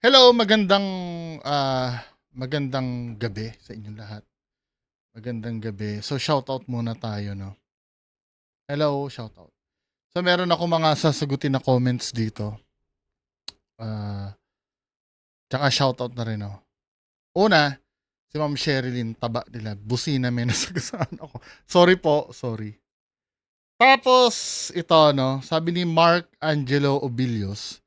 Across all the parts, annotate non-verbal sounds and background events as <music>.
Hello, magandang, ah, magandang gabi sa inyong lahat. Magandang gabi. So, shoutout muna tayo, no? Hello, shoutout. So, meron ako mga sasagutin na comments dito. Ah, tsaka shoutout na rin, no? Una, si Ma'am Sherilyn Taba nila. Busina may <laughs> nasagasaan ako. Sorry po, sorry. Tapos, ito, no? Sabi ni Mark Angelo Obilios,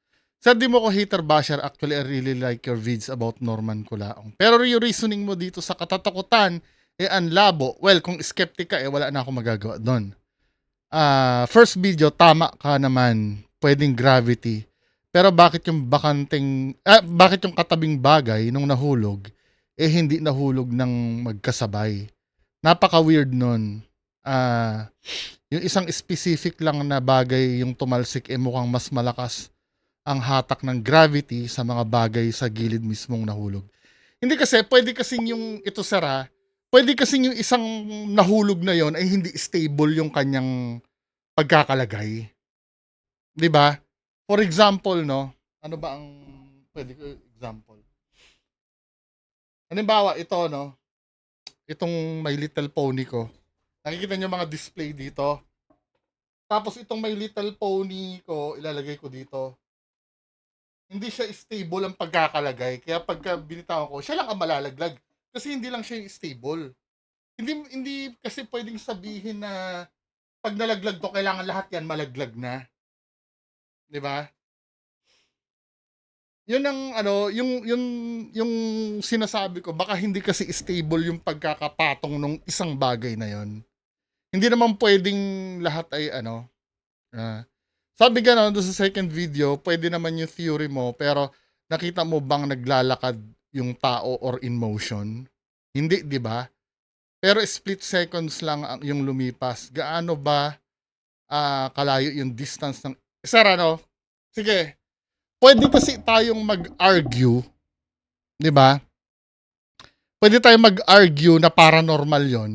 Sir, di mo ko hater basher. Actually, I really like your vids about Norman Culaong. Pero yung reasoning mo dito sa katatakutan, eh, ang labo. Well, kung skeptic ka, eh, wala na akong magagawa doon. Ah, first video, tama ka naman. Pwedeng gravity. Pero bakit yung bakanting, ah, bakit yung katabing bagay nung nahulog, eh, hindi nahulog ng magkasabay? Napaka-weird nun. Ah, yung isang specific lang na bagay yung tumalsik, eh, mukhang mas malakas ang hatak ng gravity sa mga bagay sa gilid mismong nahulog. Hindi kasi, pwede kasing yung ito sara, pwede kasing yung isang nahulog na yon ay hindi stable yung kanyang pagkakalagay. 'Di ba? For example, no, ano ba ang pwede ko example? Halimbawa, ito, no, itong My Little Pony ko. Nakikita niyo mga display dito. Tapos itong My Little Pony ko, ilalagay ko dito hindi siya stable ang pagkakalagay. Kaya pagka binitawan ko, siya lang ang malalaglag. Kasi hindi lang siya stable. Hindi, hindi kasi pwedeng sabihin na pag nalaglag to, kailangan lahat yan malaglag na. Di ba? Yun ang ano, yung yung yung sinasabi ko, baka hindi kasi stable yung pagkakapatong nung isang bagay na yon. Hindi naman pwedeng lahat ay ano, uh, sabi gano'n doon sa second video, pwede naman yung theory mo, pero nakita mo bang naglalakad yung tao or in motion? Hindi, di ba? Pero split seconds lang ang yung lumipas. Gaano ba uh, kalayo yung distance ng... Sir, ano? Sige. Pwede kasi tayong mag-argue, di ba? Pwede tayong mag-argue na paranormal yon.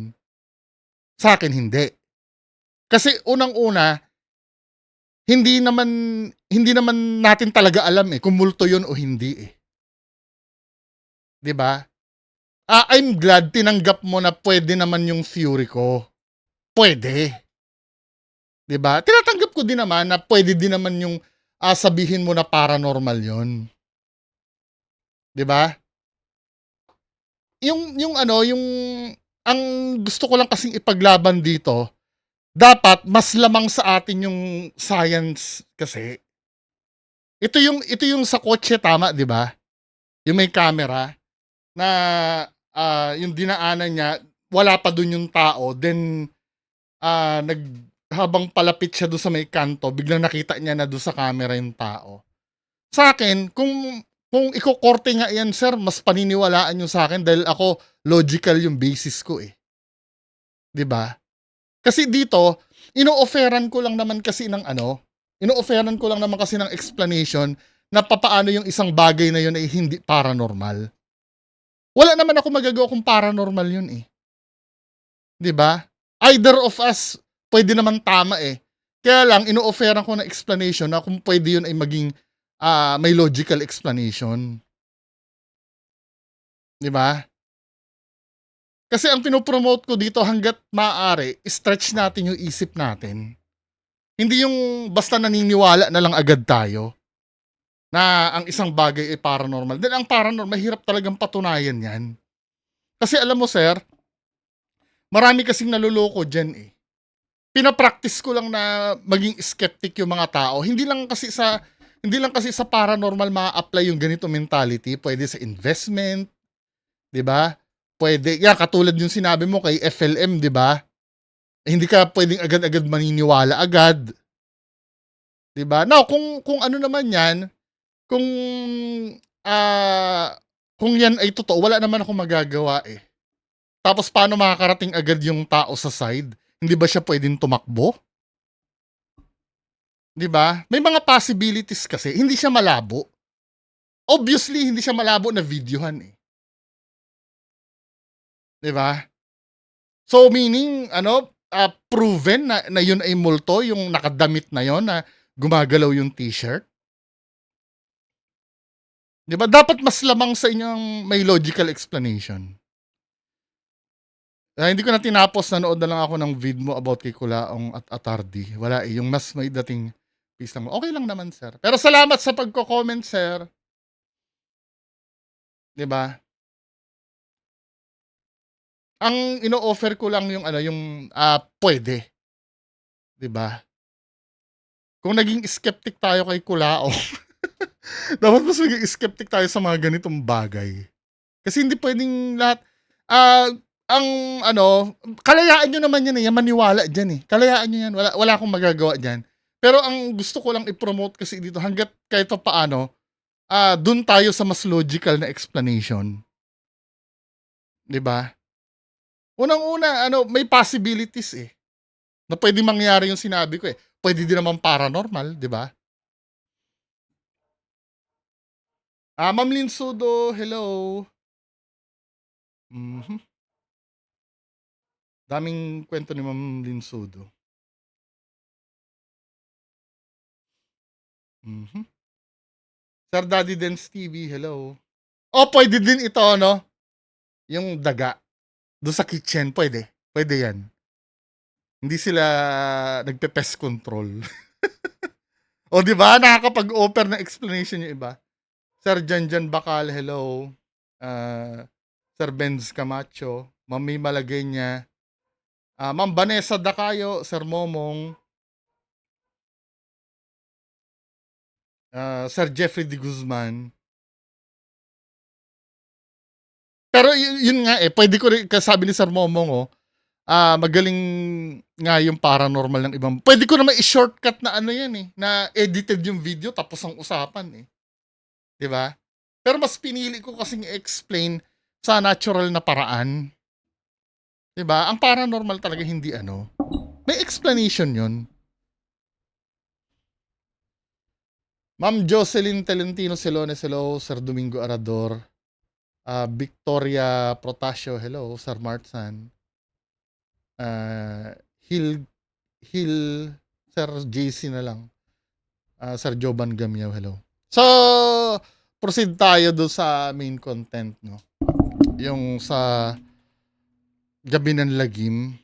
Sa akin, hindi. Kasi unang-una, hindi naman hindi naman natin talaga alam eh kung multo 'yon o hindi eh. 'Di ba? Ah, I'm glad tinanggap mo na pwede naman yung theory ko. Pwede. 'Di ba? Tinatanggap ko din naman na pwede din naman yung ah, sabihin mo na paranormal 'yon. 'Di ba? Yung yung ano, yung ang gusto ko lang kasing ipaglaban dito, dapat mas lamang sa atin yung science kasi. Ito yung ito yung sa kotse tama, 'di ba? Yung may camera na uh, yung dinaanan niya, wala pa doon yung tao, then uh, nag habang palapit siya doon sa may kanto, biglang nakita niya na doon sa camera yung tao. Sa akin, kung kung iko-korte nga yan, sir, mas paniniwalaan niyo sa akin dahil ako logical yung basis ko eh. 'Di ba? Kasi dito, ino-offeran ko lang naman kasi ng ano, ino-offeran ko lang naman kasi ng explanation na papaano yung isang bagay na yun ay hindi paranormal. Wala naman ako magagawa kung paranormal yun eh. 'Di ba? Either of us pwede naman tama eh. Kaya lang ino-offeran ko ng explanation na kung pwede yun ay maging uh, may logical explanation. 'Di ba? Kasi ang pinopromote ko dito hanggat maaari, stretch natin yung isip natin. Hindi yung basta naniniwala na lang agad tayo na ang isang bagay ay paranormal. Then ang paranormal, mahirap talagang patunayan yan. Kasi alam mo sir, marami kasing naluloko dyan eh. Pinapractice ko lang na maging skeptic yung mga tao. Hindi lang kasi sa hindi lang kasi sa paranormal ma-apply yung ganito mentality, pwede sa investment, 'di ba? Pwede, yeah, katulad yung sinabi mo kay FLM, di ba? Eh, hindi ka pwedeng agad-agad maniniwala agad. Di ba? Now, kung, kung ano naman yan, kung, ah, uh, kung yan ay totoo, wala naman ako magagawa eh. Tapos paano makakarating agad yung tao sa side? Hindi ba siya pwedeng tumakbo? 'Di ba? May mga possibilities kasi, hindi siya malabo. Obviously, hindi siya malabo na videohan eh. 'Di ba? So meaning ano, uh, proven na, na yun ay multo yung nakadamit na yon na gumagalaw yung t-shirt. 'Di ba dapat mas lamang sa inyong may logical explanation. Ah, hindi ko na tinapos, nanood na lang ako ng vid mo about kay Kulaong at Atardi. Wala, eh, yung mas may dating piece mo. Okey lang naman, sir. Pero salamat sa pagko-comment, sir. 'Di ba? Ang ino-offer ko lang yung ano, yung, ah, puwede. 'Di ba? Kung naging skeptic tayo kay Kulaong, <laughs> dapat mas maging skeptic tayo sa mga ganitong bagay. Kasi hindi puwedeng lahat ah, ang ano, kalayaan niyo naman 'yan, eh, maniwala diyan, eh. Kalayaan niyo 'yan, wala wala akong magagawa diyan. Pero ang gusto ko lang i-promote kasi dito hangga't kahit papaano, ah, dun tayo sa mas logical na explanation. 'Di ba? Unang-una ano, may possibilities, eh, na puwedeng mangyari yung sinabi ko, eh. Puwede din naman paranormal, 'di ba? Ah, Ma'am Lynn Sudo, hello. Mhm. Daming kuwento ni Ma'am Lynn Sudo. Mhm. Sir Daddy Dance TV, hello. Oh, puwede din ito 'no, yung daga, dun sa kitchen, puwede. Puwede 'yan. Hindi sila nagpe-pest control. <laughs> Oh, 'di ba nakakapag-offer ng explanation yung iba. Sir Janjan Bakal, hello. Ah, Sir Benz Camacho, May Malagueña, ah, Ma'am Vanessa Dacayo, Sir Momong. Ah, Sir Jeffrey De Guzman. Pero yu yun nga, eh, puwede ko rin kasabi ni Sir Momong, oh, ah, magaling nga yung paranormal ng ibang puwede ko naman i-shortcut na ano yan, eh, na edited yung video tapos ang usapan, eh. 'Di ba? Pero mas pinili ko kasing i-explain sa natural na paraan. 'Di ba? Ang paranormal talaga hindi ano, may explanation yun. Ma'am Jocelyn Tolentino Celones, hello. Sir Domingo Arador. Ah, Victoria Protasio, hello. Sir Martsan. Ah, Hil Hil Sir JC na lang. Ah, Sir Joban Gamiao, hello. So, proceed tayo dun sa main content 'no. Yung sa Gabi ng Lagim.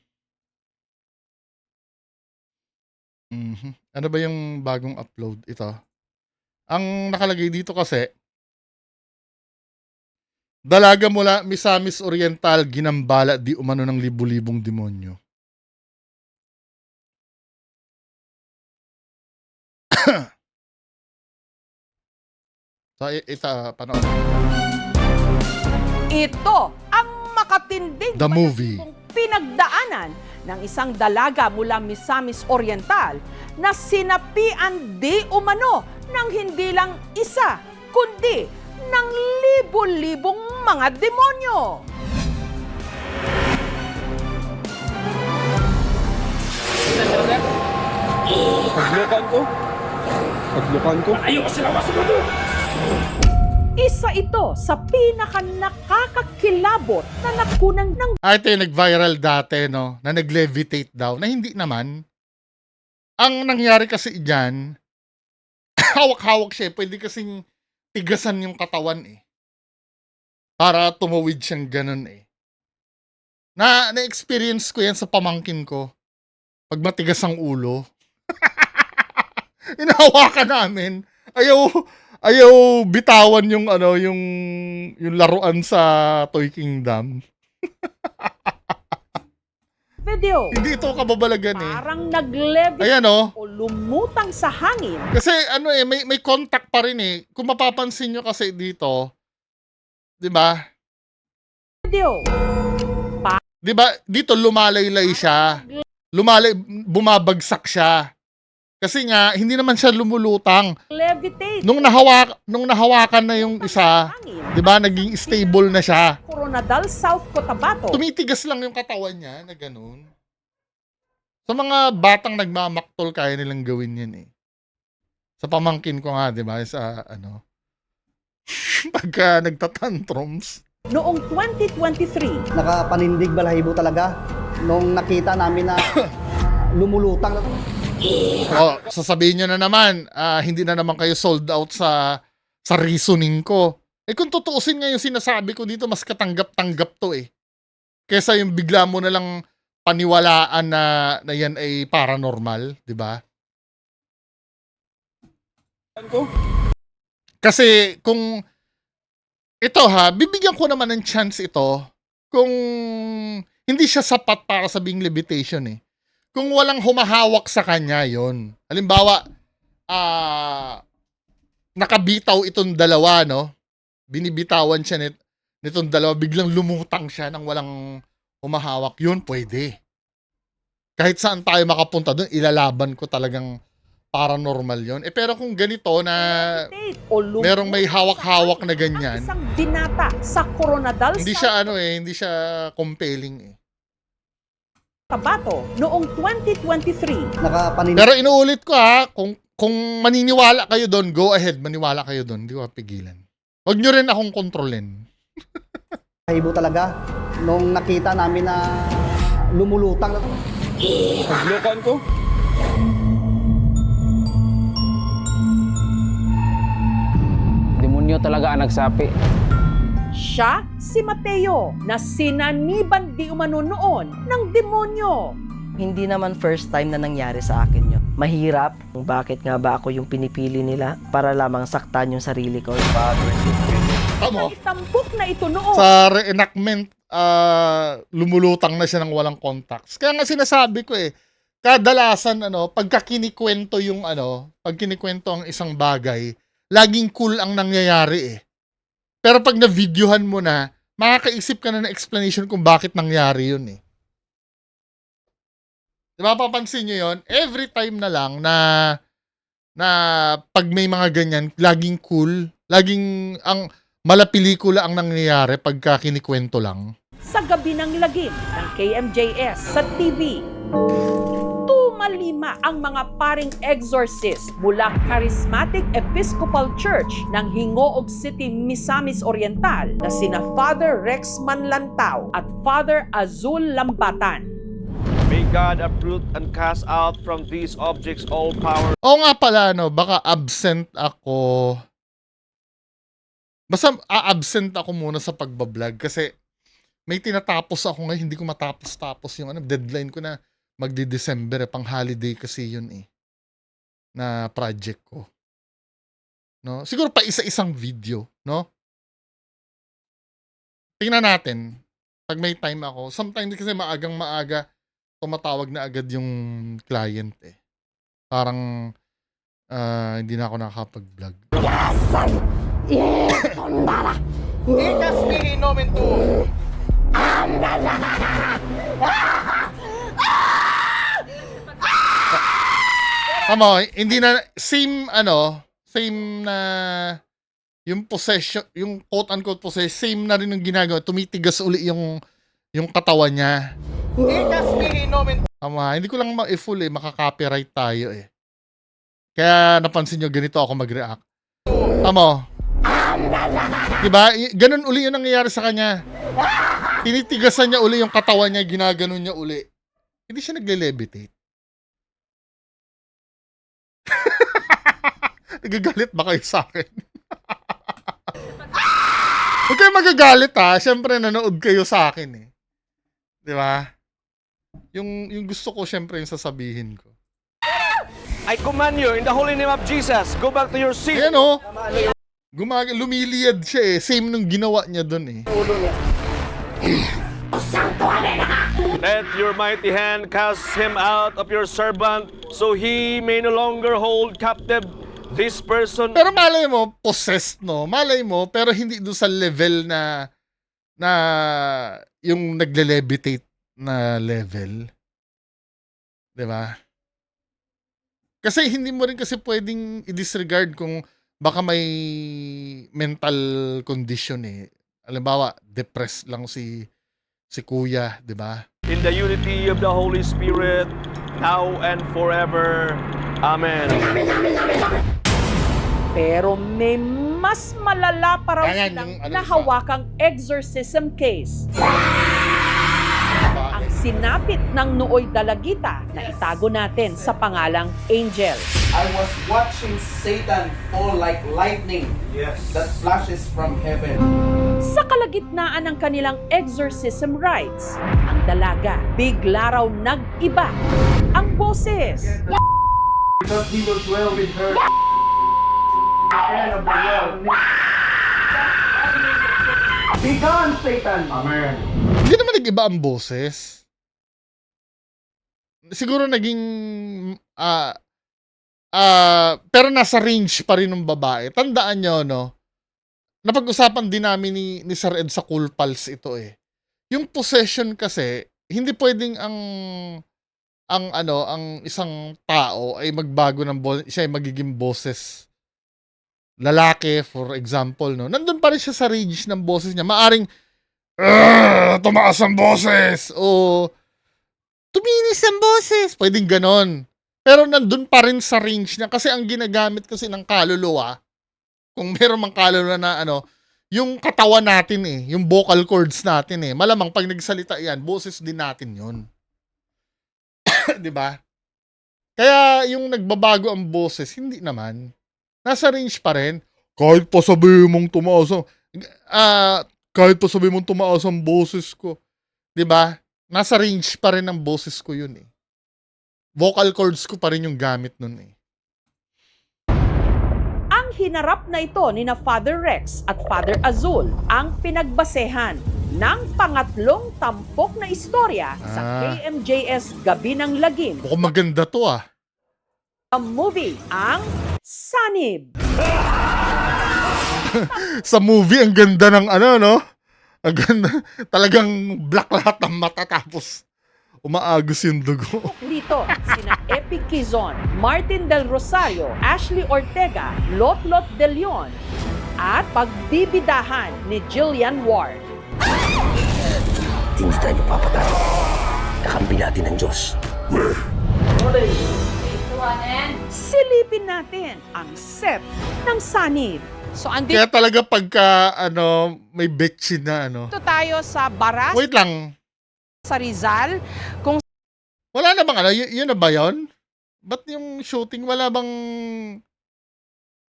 Mhm. Ano ba yung bagong upload? Ito. Ang nakalagay dito kasi Dalaga mula Misamis Oriental ginambala di umano ng libu-libong demonyo. <coughs> So, i ito, panoorin. Ito ang makatinding The movie. pinagdaanan ng isang dalaga mula Misamis Oriental na sinapian di umano ng hindi lang isa, kundi ng libo-libong mga demonyo. Paglukan ko. Paglukan ko. Isa ito sa pinaka nakakakilabot na nakunang ng Ah, ito yung nag-viral dati, no? Na nag-levitate daw. Na hindi naman. Ang nangyari kasi dyan, <coughs> hawak-hawak siya. Pwede kasing tigasan yung katawan eh. Para tumawid siyang ganun eh. Na, na-experience ko yan sa pamangkin ko. Pag matigas ang ulo. <laughs> Inahawakan namin. Ayaw, ayaw bitawan yung ano, yung, yung laruan sa Toy Kingdom. <laughs> video. Hindi ito kababalagan eh. Parang nag-levitate Ayan oh. Lumutang sa hangin Kasi ano eh, may, may contact pa rin eh. Kung mapapansin nyo kasi dito, di ba? video. Di ba, dito lumalaylay siya. Lumalay, bumabagsak siya. Kasi nga, hindi naman siya lumulutang. Levitate. Nung, nahawak, nung nahawakan na yung isa, di ba, naging stable na siya. Coronadal, South Cotabato. Tumitigas lang yung katawan niya na ganun. Sa mga batang nagmamaktol, kaya nilang gawin yan eh. Sa pamangkin ko nga, di ba, sa ano, <laughs> pagka nagtatantrums, Noong 2023, nakapanindig balahibo talaga nung nakita namin na <coughs> lumulutang. oh, sasabihin nyo na naman, ah, hindi na naman kayo sold out sa sa reasoning ko. Eh kung tutuusin nga yung sinasabi ko dito, mas katanggap-tanggap to eh. Kesa yung bigla mo na lang paniwalaan na, na yan ay paranormal, di ba? Kasi kung ito ha, bibigyan ko naman ng chance ito kung hindi siya sapat para sabing levitation eh. Kung walang humahawak sa kanya yon. Halimbawa, ah nakabitaw itong dalawa, no? Binibitawan siya nit nitong dalawa, biglang lumutang siya nang walang humahawak. Yun, pwede. Kahit saan tayo makapunta doon, ilalaban ko talagang paranormal yon. Eh pero kung ganito na merong may hawak-hawak na ganyan, isang binata sa Coronadal hindi siya ano eh, hindi siya compelling eh. Tabato noong 2023. Nakapanin Pero inuulit ko ha, kung kung maniniwala kayo doon, go ahead, maniwala kayo doon, hindi ko pigilan. Huwag nyo rin akong kontrolin. <laughs> Nakahibo talaga. Nung nakita namin na lumulutang. Paglukan ko. Demonyo talaga ang nagsapi. Siya si Mateo na sinaniban di umano noon ng demonyo. Hindi naman first time na nangyari sa akin yun. Mahirap. Bakit nga ba ako yung pinipili nila para lamang saktan yung sarili ko? Tamo, Itampok na ito noon. sa reenactment, ah, lumulutang na siya ng walang contacts. Kaya nga sinasabi ko eh, kadalasan ano, pagka kinikwento yung ano, pag kinikwento ang isang bagay, laging cool ang nangyayari eh. Pero pag na-videohan mo na, makakaisip ka na ng explanation kung bakit nangyari yun eh. Di ba, papansin nyo yun? Every time na lang na na pag may mga ganyan, laging cool, laging ang mala pelikula ang nangyayari pagka kinikwento lang. sa gabi ng lagim ng KMJS sa TV. Tumalima ang mga paring exorcist mula Charismatic Episcopal Church ng Hingoog City, Misamis Oriental na sina Father Rex Manlantao at Father Azul Lambatan. May God uproot and cast out from these objects all power Oo nga pala, no, baka absent ako. Basta a-absent ako muna sa pagbablog kasi may tinatapos ako ngayon, hindi ko matapos-tapos yung ano, deadline ko na magdi-December, eh, pang holiday kasi yun eh, na project ko. No? Siguro pa isa-isang video, no? Tingnan natin, pag may time ako, sometimes kasi maagang maaga, tumatawag na agad yung client eh. Parang ah, hindi na ako nakakapag-vlog. Tama, hindi na same ano, same na yung possession, yung quote unquote possession, same na rin yung ginagawa. Tumitigas uli yung yung katawan niya. Tama, hindi ko lang ma-full eh, makaka-copyright tayo eh. Kaya napansin nyo, ganito ako mag-react. Tama. Diba? Ganun uli yung nangyayari sa kanya. Tinitigasan niya uli yung katawan niya, ginaganon niya uli. Hindi siya nagle-levitate. <laughs> Nagagalit ba kayo sa akin? <laughs> Huwag kayo magagalit ha. Siyempre, nanood kayo sa akin eh. Di ba? Yung, yung gusto ko, siyempre, yung sasabihin ko. I command you in the holy name of Jesus, go back to your seat. Ayan o. Gumag lumiliyad siya eh. Same nung ginawa niya dun eh. Let your mighty hand cast him out of your servant, so he may no longer hold captive this person. Pero malay mo, possessed no. Malay mo, pero hindi doon sa level na na yung nagle-levitate na level. 'Di ba? Kasi hindi mo rin kasi pwedeng i-disregard kung baka may mental condition eh. Halimbawa, depressed lang si si kuya, 'di ba? In the unity of the Holy Spirit, now and forever. Amen. Pero may mas malala pa raw Ayan, silang yung ano, nahawakang exorcism case. Ang sinapit ng nooy dalagita na itago natin sa pangalang Angel. I was watching Satan fall like lightning that flashes from heaven. Sa kalagitnaan ng kanilang exorcism rites, ang dalaga bigla raw nag-iba ang boses. Because he will dwell with her. The end of the world. Be gone, Satan! Amen. Hindi naman nag-iba ang boses. Siguro naging ah ah pero nasa range pa rin ng babae. Tandaan nyo, no? Napag-usapan din namin ni, ni Sir Ed sa Cool Pals ito eh. Yung possession kasi, hindi pwedeng ang ang ano, ang isang tao ay magbago ng bo- siya ay magiging boses lalaki for example no nandun pa rin siya sa range ng boses niya maaring "Arr, tumaas ang boses o tuminis ang boses pwedeng ganon pero nandun pa rin sa range niya. Kasi ang ginagamit kasi ng kaluluwa kung meron mang kaluluwa na ano yung katawan natin eh yung vocal cords natin eh malamang pag nagsalita yan boses din natin yun. <coughs> 'di ba? Kaya yung nagbabago ang boses hindi naman. Nasa range pa rin. Kahit pa sabihin mong tumaas ang ah kahit pa sabihin mong tumaas ang boses ko. 'di ba? Nasa range pa rin ang boses ko yun eh vocal cords ko pa rin yung gamit nun eh Ang hinarap na ito ni na Father Rex at Father Azul ang pinagbasehan ng pangatlong tampok na istorya sa Ah. KMJS Gabi ng Lagim, mukhang maganda to ah ang movie ang Sanib. <laughs> sa movie ang ganda ng ano no ang ganda talagang black lahat ng mata tapos umaagos yung dugo <laughs> Dito, sina Epi Quizon, Martin Del Rosario, Ashley Ortega, Lotlot De Leon, at pagbibidahan ni Jillian Ward. Hindi tayo mapapatay. Kakampi natin ng Diyos. Silipin natin ang set ng Sanib. So, andito kaya talaga pagka ano may betchin na ano tayo sa Baras, wait lang sa Rizal. Wala na bang ano? Y- yun na ba yun? Ba't yung shooting wala bang...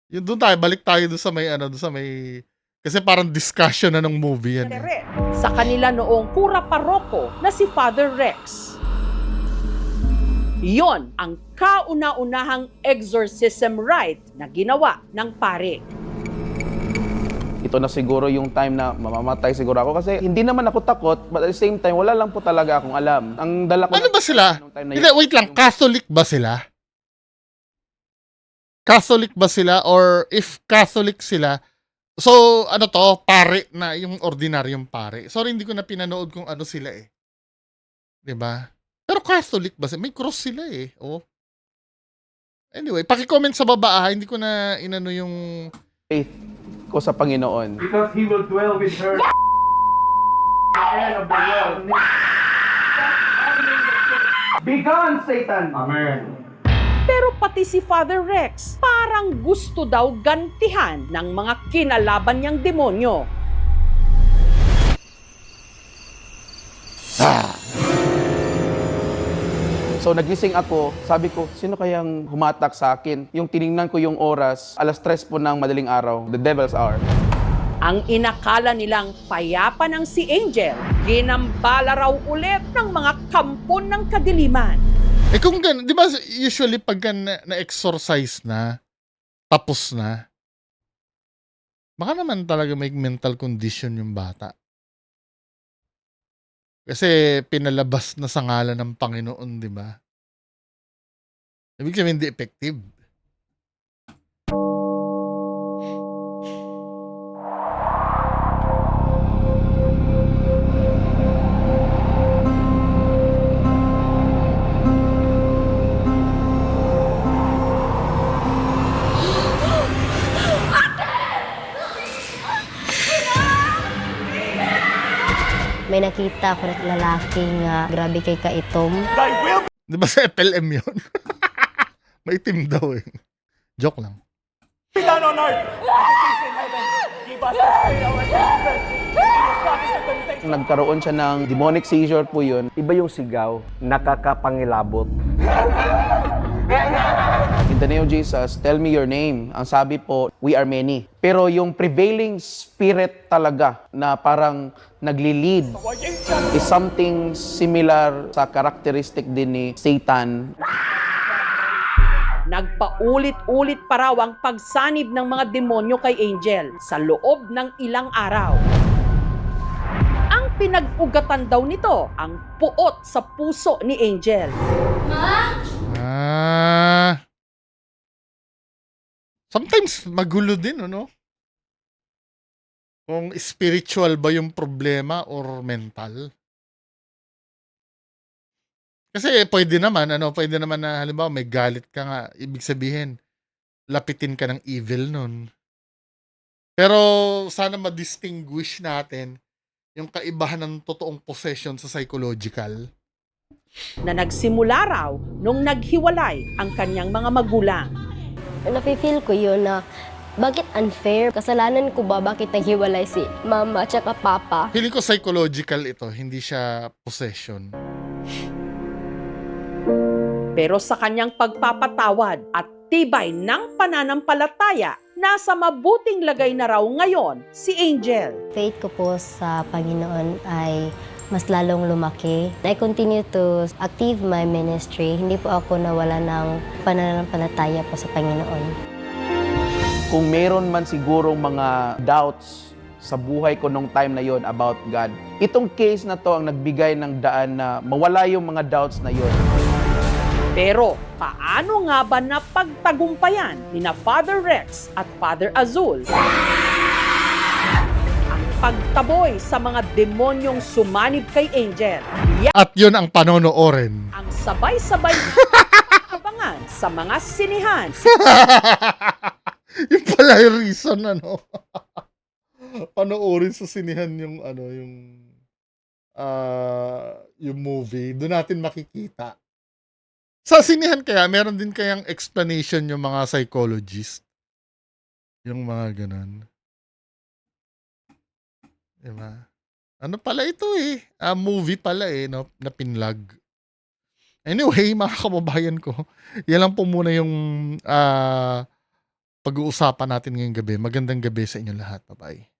Yun doon tayo, balik tayo doon sa may ano, doon sa may... Kasi parang discussion na ng movie yan. Eh. Sa kanila noong pura paroko na si Father Rex. Yon ang kauna-unahang exorcism rite na ginawa ng pare. Ito na siguro yung time na mamamatay siguro ako kasi hindi naman ako takot but at the same time wala lang po talaga akong alam. Ang dala ko Ano ba sila? Hindi, wait lang, Catholic ba sila? Catholic ba sila? Or if Catholic sila, so ano to, pare na, yung ordinaryong pare. Sorry, hindi ko na pinanood kung ano sila eh. 'Di ba? Pero Catholic ba sila? May cross sila eh. Oh. Anyway, paki-comment sa baba ah. Hindi ko na inano yung faith ko sa Panginoon. Because he will dwell with her. The end of the world. Be gone, Satan! Amen. Pero pati si Father Rex parang gusto daw gantihan ng mga kinalaban niyang demonyo. So nagising ako, sabi ko, sino kayang humatak sa akin? Yung tiningnan ko yung oras, alas tres po ng madaling araw, the devil's hour. Ang inakala nilang payapa ng si Angel, ginambala raw ulit ng mga kampon ng kadiliman. Eh kung gan, di ba usually pagka na, na-exorcise na, tapos na, baka naman talaga may mental condition yung bata. Kasi pinalabas na sa ngalan ng Panginoon, di ba? Ibig sabihin hindi effective. May nakita ako na lalaking ah, grabe kay kaitom. Di ba sa FLM yun? <laughs> Maitim daw eh. Joke lang. Nagkaroon siya ng demonic seizure po yun. Iba yung sigaw, nakakapangilabot. <laughs> In the name of Jesus, tell me your name. Ang sabi po, we are many. Pero yung prevailing spirit talaga na parang nagli-lead is something similar sa characteristic din ni Satan. Nagpaulit-ulit pa raw ang pagsanib ng mga demonyo kay Angel sa loob ng ilang araw. Ang pinag-ugatan daw nito ang puot sa puso ni Angel. Ah. Sometimes magulo din, ano? Kung spiritual ba yung problema or mental. Kasi pwede naman, ano, pwede naman na halimbawa may galit ka nga, ibig sabihin, lapitin ka ng evil nun. Pero sana ma-distinguish natin yung kaibahan ng totoong possession sa psychological. na nagsimula raw nung naghiwalay ang kanyang mga magulang. Napifeel ko yun na bakit unfair? Kasalanan ko ba bakit naghiwalay si mama at saka papa? Feeling ko psychological ito, hindi siya possession. Pero sa kanyang pagpapatawad at tibay ng pananampalataya, nasa mabuting lagay na raw ngayon si Angel. Faith ko po sa Panginoon ay mas lalong lumaki. I continue to active my ministry. Hindi po ako nawala ng pananampalataya po sa Panginoon. Kung meron man siguro mga doubts sa buhay ko nung time na yon about God, itong case na to ang nagbigay ng daan na mawala yung mga doubts na yon. Pero paano nga ba napagtagumpayan ni na Father Rex at Father Azul pagtaboy sa mga demonyong sumanib kay Angel? Yan At yun ang panonoorin. ang sabay-sabay <laughs> abangan sa mga sinihan. <laughs> yung pala yung reason, ano. <laughs> Panoorin sa sinihan yung, ano, yung, ah, yung movie. Doon natin makikita. Sa sinihan kaya, meron din kayang explanation yung mga psychologist. Yung mga ganun. Diba? Ano pala ito eh? Ah, movie pala eh, no? Na pinlag. Anyway, <laughs> mga kababayan ko, yan lang po muna yung ah, pag-uusapan natin ngayong gabi. Magandang gabi sa inyo lahat. Bye-bye.